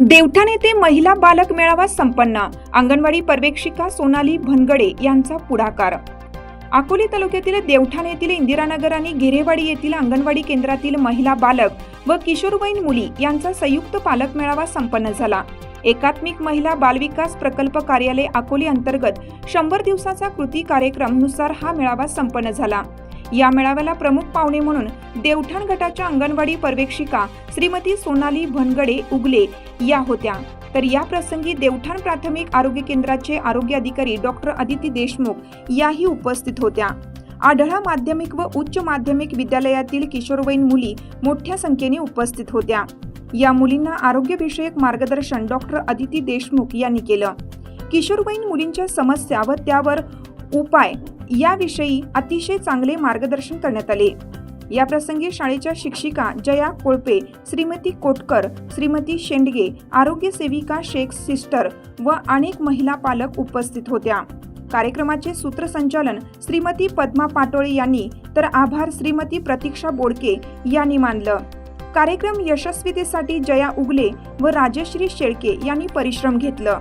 देवठाण येथे महिला बालक मेळावा संपन्न. अंगणवाडी पर्यवेक्षिका सोनाली भनगडे यांचा पुढाकार. अकोले तालुक्यातील देवठाण येथील इंदिरानगर आणि गिरेवाडी येथील अंगणवाडी केंद्रातील महिला बालक व किशोरवयीन मुली यांचा संयुक्त पालक मेळावा संपन्न झाला. एकात्मिक महिला बालविकास प्रकल्प कार्यालय अकोले अंतर्गत शंभर दिवसाचा कृती कार्यक्रमनुसार हा मेळावा संपन्न झाला. या मेळाव्याला प्रमुख पाहुणे म्हणून देवठाण गटाच्या अंगणवाडी पर्यवेक्षिका श्रीमती सोनाली भनगडे उगले या होत्या. तर या प्रसंगी देवठाण प्राथमिक आरोग्य केंद्राचे आरोग्य अधिकारी डॉक्टर अदिती देशमुख याही उपस्थित होत्या. आढळा माध्यमिक व उच्च माध्यमिक विद्यालयातील किशोरवयीन मुली मोठ्या संख्येने उपस्थित होत्या. या मुलींना आरोग्यविषयक मार्गदर्शन डॉक्टर अदिती देशमुख यांनी केलं. किशोरवयीन मुलींच्या समस्या व त्यावर उपाय याविषयी अतिशय चांगले मार्गदर्शन करण्यात आले. या प्रसंगी शाळेच्या शिक्षिका जया कोळपे श्रीमती कोटकर श्रीमती शेंडगे आरोग्य सेविका शेख सिस्टर व अनेक महिला पालक उपस्थित होत्या. कार्यक्रमाचे सूत्रसंचालन श्रीमती पद्मा पाटोळे यांनी तर आभार श्रीमती प्रतीक्षा बोडके यांनी मानलं. कार्यक्रम यशस्वीतेसाठी जया उगले व राजश्री शेळके यांनी परिश्रम घेतलं.